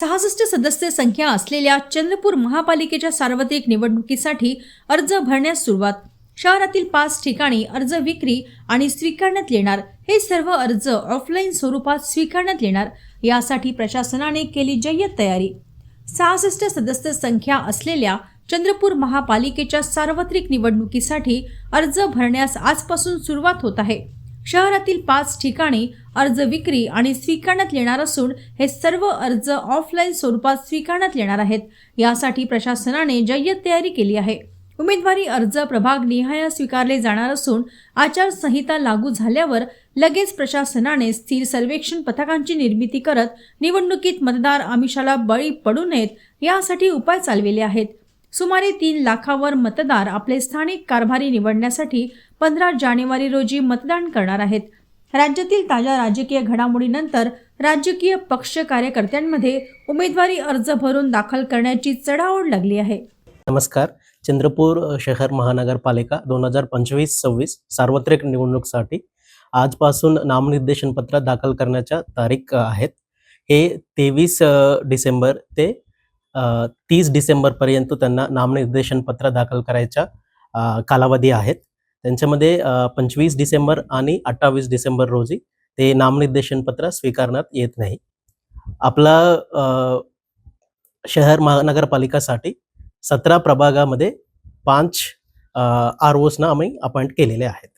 सहासष्ट सदस्य संख्या असलेल्या चंद्रपूर महापालिकेच्या सार्वत्रिक निवडणुकीसाठी अर्ज भरण्यास सुरुवात. शहरातील पाच ठिकाणी अर्ज विक्री आणि स्वीकारण्यात येणार. हे सर्व अर्ज ऑफलाईन स्वरूपात स्वीकारण्यात येणार. यासाठी प्रशासनाने केली जय्यत तयारी. सहासष्ट सदस्य संख्या असलेल्या चंद्रपूर महापालिकेच्या सार्वत्रिक निवडणुकीसाठी अर्ज भरण्यास आजपासून सुरुवात होत आहे. शहरातील पाच ठिकाणी अर्ज विक्री आणि स्वीकारण्यात येणार असून हे सर्व अर्ज ऑफलाईन स्वरूपात स्वीकारण्यात येणार आहेत. यासाठी प्रशासनाने जय्यत तयारी केली आहे. उमेदवारी अर्ज प्रभाग निहाय स्वीकारले जाणार असून आचारसंहिता लागू झाल्यावर लगेच प्रशासनाने स्थिर सर्वेक्षण पथकांची निर्मिती करत निवडणुकीत मतदार आमिषाला बळी पडू नयेत यासाठी उपाय चालविले आहेत. सुमारे तीन लाखावर मतदार आपले स्थानिक कारभारी निवडण्यासाठी पंधरा जानेवारी रोजी मतदान करणार आहेत. राज्यातील ताज्या राजकीय घडामोडीनंतर राजकीय पक्ष कार्यकर्त्यांमध्ये उमेदवारी अर्ज भरून दाखल करण्याची चढाओढ लागली आहे. नमस्कार. चंद्रपूर शहर महानगरपालिका दोन हजार पंचवीस सव्वीस सार्वत्रिक निवडणुकीसाठी आजपासून नामनिर्देशन पत्र दाखल करण्याच्या तारीख आहेत. हे तेवीस डिसेंबर ते तीस डिसेंबरपर्यंत त्यांना नामनिर्देशन पत्र दाखल करायच्या कालावधी आहेत. त्यांच्यामध्ये पंचवीस डिसेंबर आणि अठ्ठावीस डिसेंबर रोजी ते नामनिर्देशन पत्र स्वीकारण्यात येत नाही. आपला शहर महानगरपालिकासाठी सतरा प्रभागामध्ये पाच आर ओसना आम्ही अपॉइंट केलेले आहेत.